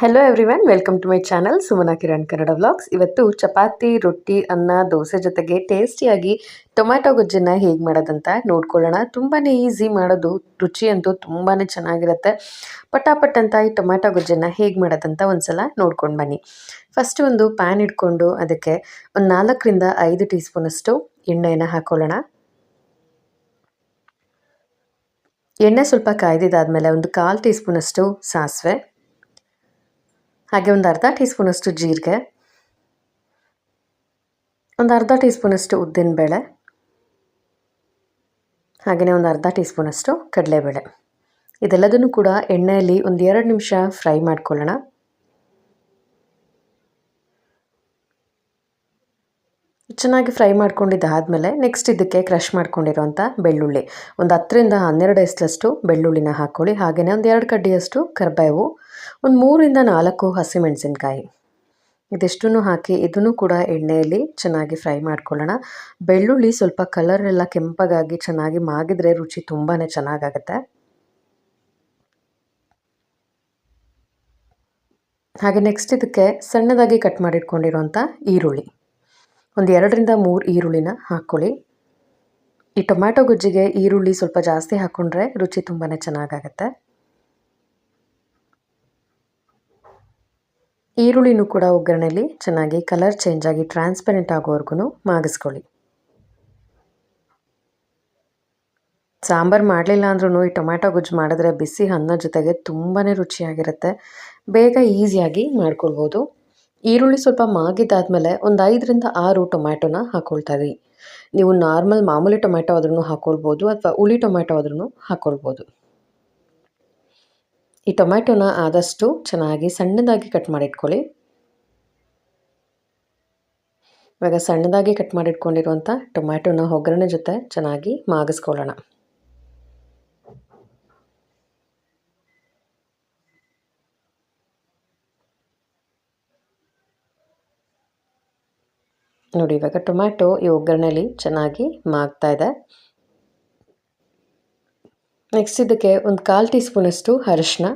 Hello everyone welcome to my channel Sumana Kiran Kannada vlogs ಇವತ್ತು ಚಪಾತಿ, ರೊಟ್ಟಿ, ಅನ್ನ, ದೋಸೆ ಜೊತೆಗೆ ಟೇಸ್ಟಿಯಾಗಿ ಟೊಮ್ಯಾಟೊ ಗೊಜ್ಜನ್ನು ಹೇಗೆ ಮಾಡೋದಂತ ನೋಡ್ಕೊಳ್ಳೋಣ. ತುಂಬಾ ಈಸಿ ಮಾಡೋದು, ರುಚಿ ಅಂತೂ ತುಂಬಾ ಚೆನ್ನಾಗಿರುತ್ತೆ. ಪಟಾಪಟ್ ಅಂತ ಈ ಟೊಮ್ಯಾಟೊ ಗೊಜ್ಜನ್ನು ಹೇಗೆ ಮಾಡೋದಂತ ಒಂದ್ಸಲ ನೋಡ್ಕೊಂಡು ಬನ್ನಿ. ಫಸ್ಟ್ ಒಂದು ಪ್ಯಾನ್ ಇಟ್ಕೊಂಡು ಅದಕ್ಕೆ ಒಂದು ನಾಲ್ಕರಿಂದ ಐದು ಟೀ ಸ್ಪೂನಷ್ಟು ಎಣ್ಣೆಯನ್ನು ಹಾಕ್ಕೊಳ್ಳೋಣ ಎಣ್ಣೆ ಸ್ವಲ್ಪ ಕಾಯ್ದಿದ್ದಾದಮೇಲೆ ಒಂದು ಕಾಲು ಟೀ ಸ್ಪೂನಷ್ಟು ಸಾಸಿವೆ. ಹಾಗೆ ಒಂದು ಅರ್ಧ ಟೀ ಸ್ಪೂನಷ್ಟು ಜೀರಿಗೆ, ಒಂದು ಅರ್ಧ ಟೀ ಸ್ಪೂನಷ್ಟು ಉದ್ದಿನಬೇಳೆ, ಹಾಗೆಯೇ ಒಂದು ಅರ್ಧ ಟೀ ಸ್ಪೂನಷ್ಟು ಕಡಲೆಬೇಳೆ. ಇದೆಲ್ಲದನ್ನು ಕೂಡ ಎಣ್ಣೆಯಲ್ಲಿ ಒಂದು ಎರಡು ನಿಮಿಷ ಫ್ರೈ ಮಾಡ್ಕೊಳ್ಳೋಣ. ಚೆನ್ನಾಗಿ ಫ್ರೈ ಮಾಡ್ಕೊಂಡಿದ್ದಾದಮೇಲೆ ನೆಕ್ಸ್ಟ್ ಇದಕ್ಕೆ ಕ್ರಷ್ ಮಾಡ್ಕೊಂಡಿರೋಂಥ ಬೆಳ್ಳುಳ್ಳಿ. ಒಂದು ಹತ್ತರಿಂದ ಹನ್ನೆರಡು ಎಸ್ಲಷ್ಟು ಬೆಳ್ಳುಳ್ಳಿನ ಹಾಕ್ಕೊಳ್ಳಿ. ಹಾಗೆಯೇ ಒಂದು ಎರಡು ಕಡ್ಡಿಯಷ್ಟು ಕರಿಬೇವು, ಒಂದು ಮೂರಿಂದ ನಾಲ್ಕು ಹಸಿಮೆಣಸಿನ್ಕಾಯಿ. ಇದಿಷ್ಟನ್ನು ಹಾಕಿ ಇದನ್ನು ಕೂಡ ಎಣ್ಣೆಯಲ್ಲಿ ಚೆನ್ನಾಗಿ ಫ್ರೈ ಮಾಡ್ಕೊಳ್ಳೋಣ. ಬೆಳ್ಳುಳ್ಳಿ ಸ್ವಲ್ಪ ಕಲರ್ ಎಲ್ಲ ಕೆಂಪಗಾಗಿ ಚೆನ್ನಾಗಿ ಮಾಗಿದರೆ ರುಚಿ ತುಂಬಾ ಚೆನ್ನಾಗಾಗುತ್ತೆ. ಹಾಗೆ ನೆಕ್ಸ್ಟ್ ಇದಕ್ಕೆ ಸಣ್ಣದಾಗಿ ಕಟ್ ಮಾಡಿಟ್ಕೊಂಡಿರೋಂಥ ಈರುಳ್ಳಿ. ಒಂದು ಎರಡರಿಂದ ಮೂರು ಈರುಳ್ಳಿನ ಹಾಕ್ಕೊಳ್ಳಿ. ಈ ಟೊಮ್ಯಾಟೊ ಗೊಜ್ಜಿಗೆ ಈರುಳ್ಳಿ ಸ್ವಲ್ಪ ಜಾಸ್ತಿ ಹಾಕ್ಕೊಂಡ್ರೆ ರುಚಿ ತುಂಬಾ ಚೆನ್ನಾಗಾಗತ್ತೆ. ಈರುಳ್ಳಿನೂ ಕೂಡ ಒಗ್ಗರಣೆಯಲ್ಲಿ ಚೆನ್ನಾಗಿ ಕಲರ್ ಚೇಂಜ್ ಆಗಿ ಟ್ರಾನ್ಸ್ಪರೆಂಟ್ ಆಗೋವರೆಗೂ ಮಾಗಿಸ್ಕೊಳ್ಳಿ. ಸಾಂಬಾರು ಮಾಡಲಿಲ್ಲ ಅಂದ್ರೂ ಈ ಟೊಮ್ಯಾಟೊ ಗೊಜ್ಜು ಮಾಡಿದ್ರೆ ಬಿಸಿ ಅನ್ನ ಜೊತೆಗೆ ತುಂಬಾ ರುಚಿಯಾಗಿರುತ್ತೆ. ಬೇಗ ಈಸಿಯಾಗಿ ಮಾಡ್ಕೊಳ್ಬೋದು. ಈರುಳ್ಳಿ ಸ್ವಲ್ಪ ಮಾಗಿದ್ದಾದಮೇಲೆ ಒಂದು ಐದರಿಂದ ಆರು ಟೊಮ್ಯಾಟೊನ ಹಾಕ್ಕೊಳ್ತಾ ಇದ್ದೀವಿ ನೀವು ನಾರ್ಮಲ್ ಮಾಮೂಲಿ ಟೊಮ್ಯಾಟೊ ಆದ್ರೂ ಹಾಕ್ಕೊಳ್ಬೋದು ಅಥವಾ ಹುಳಿ ಟೊಮ್ಯಾಟೊ ಆದ್ರೂ ಹಾಕ್ಕೊಳ್ಬೋದು ಈ ಟೊಮ್ಯಾಟೊನ ಆದಷ್ಟು ಚೆನ್ನಾಗಿ ಸಣ್ಣದಾಗಿ ಕಟ್ ಮಾಡಿಟ್ಕೊಳ್ಳಿ. ಇವಾಗ ಸಣ್ಣದಾಗಿ ಕಟ್ ಮಾಡಿಟ್ಕೊಂಡಿರುವಂಥ ಟೊಮ್ಯಾಟೊನ ಒಗ್ಗರಣೆ ಜೊತೆ ಚೆನ್ನಾಗಿ ಮಾಗಿಸ್ಕೊಳ್ಳೋಣ. ನೋಡಿ, ಇವಾಗ ಟೊಮ್ಯಾಟೊ ಈ ಒಗ್ಗರಣೆಯಲ್ಲಿ ಚೆನ್ನಾಗಿ ಮಾಗ್ತಾ ಇದೆ. ನೆಕ್ಸ್ಟ್ ಇದಕ್ಕೆ ಒಂದು ಕಾಲು ಟೀ ಸ್ಪೂನಷ್ಟು ಅರಿಶಿನ.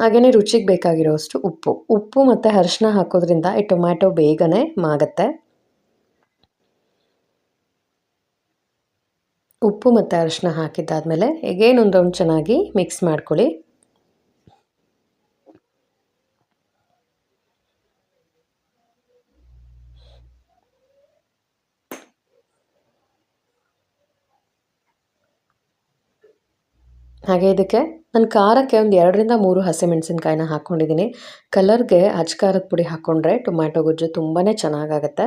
ಹಾಗೆಯೇ ರುಚಿಗೆ ಬೇಕಾಗಿರೋಷ್ಟು ಉಪ್ಪು. ಉಪ್ಪು ಮತ್ತು ಅರಿಶಿನ ಹಾಕೋದ್ರಿಂದ ಈ ಟೊಮ್ಯಾಟೊ ಬೇಗನೆ ಮಾಗತ್ತೆ. ಉಪ್ಪು ಮತ್ತು ಅರಿಶಿನ ಹಾಕಿದ್ದಾದಮೇಲೆ ಒಂದು ರೌಂಡ್ ಚೆನ್ನಾಗಿ ಮಿಕ್ಸ್ ಮಾಡ್ಕೊಳ್ಳಿ. ಹಾಗೆ ಇದಕ್ಕೆ ನಾನು ಖಾರಕ್ಕೆ ಒಂದು ಎರಡರಿಂದ ಮೂರು ಹಸಿಮೆಣಸಿನ್ಕಾಯಿನ ಹಾಕ್ಕೊಂಡಿದ್ದೀನಿ ಕಲರ್ಗೆ ಖಾರದ ಪುಡಿ ಹಾಕ್ಕೊಂಡ್ರೆ ಟೊಮ್ಯಾಟೊ ಗೊಜ್ಜು ತುಂಬಾ ಚೆನ್ನಾಗಾಗತ್ತೆ.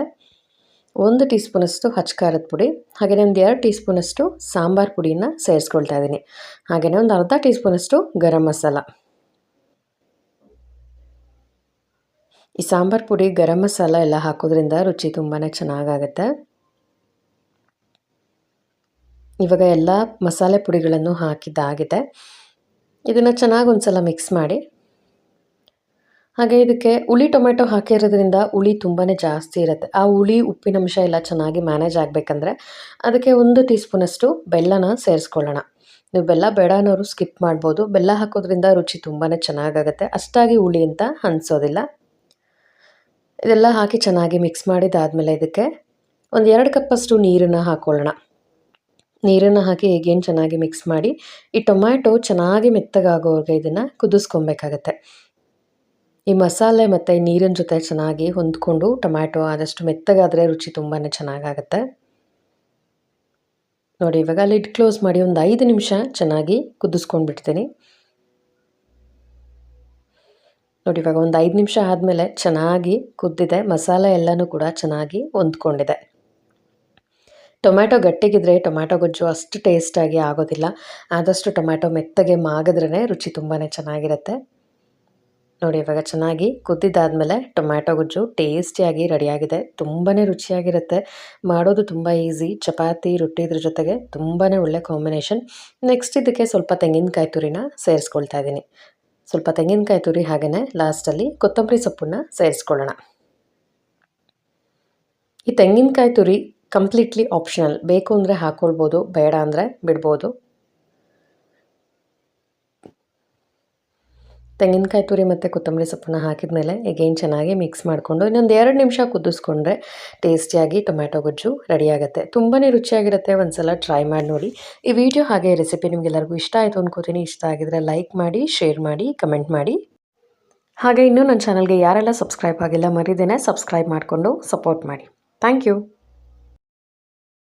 ಒಂದು ಟೀ ಸ್ಪೂನಷ್ಟು ಖಾರದ ಪುಡಿ ಹಾಗೆಯೇ ಒಂದು ಎರಡು ಟೀ ಸ್ಪೂನಷ್ಟು ಸಾಂಬಾರು ಪುಡಿನ ಸೇರಿಸ್ಕೊಳ್ತಾ ಇದ್ದೀನಿ ಹಾಗೆಯೇ ಒಂದು ಅರ್ಧ ಟೀ ಸ್ಪೂನಷ್ಟು ಗರಂ ಮಸಾಲ. ಈ ಸಾಂಬಾರು ಪುಡಿ, ಗರಂ ಮಸಾಲ ಎಲ್ಲ ಹಾಕೋದ್ರಿಂದ ರುಚಿ ತುಂಬಾ ಚೆನ್ನಾಗಾಗತ್ತೆ. ಇವಾಗ ಎಲ್ಲ ಮಸಾಲೆ ಪುಡಿಗಳನ್ನು ಹಾಕಿದ್ದಾಗಿದೆ. ಇದನ್ನು ಚೆನ್ನಾಗಿ ಒಂದು ಸಲ ಮಿಕ್ಸ್ ಮಾಡಿ. ಹಾಗೆ ಇದಕ್ಕೆ ಹುಳಿ ಟೊಮೆಟೊ ಹಾಕಿರೋದ್ರಿಂದ ಹುಳಿ ತುಂಬಾ ಜಾಸ್ತಿ ಇರುತ್ತೆ. ಆ ಹುಳಿ ಉಪ್ಪಿನಂಶ ಎಲ್ಲ ಚೆನ್ನಾಗಿ ಮ್ಯಾನೇಜ್ ಆಗಬೇಕಂದ್ರೆ ಅದಕ್ಕೆ ಒಂದು ಟೀ ಸ್ಪೂನಷ್ಟು ಬೆಲ್ಲನ ಸೇರಿಸ್ಕೊಳ್ಳೋಣ. ನೀವು ಬೆಲ್ಲ ಬೇಡ ಅನ್ನೋರು ಸ್ಕಿಪ್ ಮಾಡ್ಬೋದು. ಬೆಲ್ಲ ಹಾಕೋದ್ರಿಂದ ರುಚಿ ತುಂಬಾ ಚೆನ್ನಾಗಾಗುತ್ತೆ. ಅಷ್ಟಾಗಿ ಹುಳಿ ಅಂತ ಅನಿಸೋದಿಲ್ಲ. ಇದೆಲ್ಲ ಹಾಕಿ ಚೆನ್ನಾಗಿ ಮಿಕ್ಸ್ ಮಾಡಿದಾದಮೇಲೆ ಇದಕ್ಕೆ ಒಂದು ಎರಡು ಕಪ್ಪಷ್ಟು ನೀರನ್ನು ಹಾಕ್ಕೊಳ್ಳೋಣ ನೀರನ್ನು ಹಾಕಿ ಹೇಗೇನು ಚೆನ್ನಾಗಿ ಮಿಕ್ಸ್ ಮಾಡಿ, ಈ ಟೊಮ್ಯಾಟೊ ಚೆನ್ನಾಗಿ ಮೆತ್ತಗಾಗೋವರೆಗೆ ಇದನ್ನು ಕುದಿಸ್ಕೊಬೇಕಾಗತ್ತೆ. ಈ ಮಸಾಲೆ ಮತ್ತು ನೀರಿನ ಜೊತೆ ಚೆನ್ನಾಗಿ ಹೊಂದ್ಕೊಂಡು ಟೊಮ್ಯಾಟೊ ಆದಷ್ಟು ಮೆತ್ತಗಾದರೆ ರುಚಿ ತುಂಬಾ ಚೆನ್ನಾಗಾಗತ್ತೆ. ನೋಡಿ, ಇವಾಗ ಲಿಡ್ ಕ್ಲೋಸ್ ಮಾಡಿ ಒಂದು ಐದು ನಿಮಿಷ ಚೆನ್ನಾಗಿ ಕುದಿಸ್ಕೊಂಡು ಬಿಡ್ತೀನಿ ನೋಡಿ, ಇವಾಗ ಒಂದು ಐದು ನಿಮಿಷ ಆದಮೇಲೆ ಚೆನ್ನಾಗಿ ಕುದ್ದಿದೆ, ಮಸಾಲೆ ಎಲ್ಲನೂ ಕೂಡ ಚೆನ್ನಾಗಿ ಹೊಂದ್ಕೊಂಡಿದೆ. ಟೊಮ್ಯಾಟೊ ಗಟ್ಟಿಗಿದ್ರೆ ಟೊಮ್ಯಾಟೊ ಗೊಜ್ಜು ಅಷ್ಟು ಟೇಸ್ಟಾಗಿ ಆಗೋದಿಲ್ಲ. ಆದಷ್ಟು ಟೊಮ್ಯಾಟೊ ಮೆತ್ತಗೆ ಮಾಗಿದ್ರೇ ರುಚಿ ತುಂಬಾ ಚೆನ್ನಾಗಿರುತ್ತೆ. ನೋಡಿ, ಇವಾಗ ಚೆನ್ನಾಗಿ ಕುದ್ದಿದ್ದಾದಮೇಲೆ ಟೊಮ್ಯಾಟೊ ಗೊಜ್ಜು ಟೇಸ್ಟಿಯಾಗಿ ರೆಡಿಯಾಗಿದೆ. ತುಂಬಾ ರುಚಿಯಾಗಿರುತ್ತೆ. ಮಾಡೋದು ತುಂಬ ಈಸಿ. ಚಪಾತಿ, ರೊಟ್ಟಿ ಇದ್ರ ಜೊತೆಗೆ ತುಂಬಾ ಒಳ್ಳೆ ಕಾಂಬಿನೇಷನ್. ನೆಕ್ಸ್ಟ್ ಇದಕ್ಕೆ ಸ್ವಲ್ಪ ತೆಂಗಿನಕಾಯಿ ತುರಿನ ಸೇರಿಸ್ಕೊಳ್ತಾ ಇದ್ದೀನಿ. ಸ್ವಲ್ಪ ತೆಂಗಿನಕಾಯಿ ತುರಿ ಹಾಗೆಯೇ ಲಾಸ್ಟಲ್ಲಿ ಕೊತ್ತಂಬರಿ ಸೊಪ್ಪನ್ನು ಸೇರಿಸ್ಕೊಳ್ಳೋಣ. ಈ ತೆಂಗಿನಕಾಯಿ ತುರಿ ಕಂಪ್ಲೀಟ್ಲಿ ಆಪ್ಷನಲ್ ಬೇಕು ಅಂದರೆ ಹಾಕ್ಕೊಳ್ಬೋದು ಬೇಡ ಅಂದರೆ ಬಿಡ್ಬೋದು. ತೆಂಗಿನಕಾಯಿ ತುರಿ ಮತ್ತು ಕೊತ್ತಂಬರಿ ಸೊಪ್ಪನ್ನ ಹಾಕಿದ ಮೇಲೆ ಎಗೇನ್ ಚೆನ್ನಾಗಿ ಮಿಕ್ಸ್ ಮಾಡಿಕೊಂಡು ಇನ್ನೊಂದು ಎರಡು ನಿಮಿಷ ಕುದಿಸ್ಕೊಂಡ್ರೆ ಟೇಸ್ಟಿಯಾಗಿ ಟೊಮ್ಯಾಟೊ ಗೊಜ್ಜು ರೆಡಿಯಾಗುತ್ತೆ ತುಂಬಾ ರುಚಿಯಾಗಿರುತ್ತೆ, ಒಂದ್ಸಲ ಟ್ರೈ ಮಾಡಿ ನೋಡಿ. ಈ ವಿಡಿಯೋ ಹಾಗೆ ರೆಸಿಪಿ ನಿಮಗೆಲ್ಲರಿಗೂ ಇಷ್ಟ ಆಯಿತು ಅಂದ್ಕೋತೀನಿ ಇಷ್ಟ ಆಗಿದ್ರೆ ಲೈಕ್ ಮಾಡಿ ಶೇರ್ ಮಾಡಿ ಕಮೆಂಟ್ ಮಾಡಿ. ಹಾಗೆ ಇನ್ನೂ ನನ್ನ ಚಾನಲ್ಗೆ ಯಾರೆಲ್ಲ ಸಬ್ಸ್ಕ್ರೈಬ್ ಆಗಿಲ್ಲ ಮರಿದೇನೆ ಸಬ್ಸ್ಕ್ರೈಬ್ ಮಾಡಿಕೊಂಡು ಸಪೋರ್ಟ್ ಮಾಡಿ. Thank you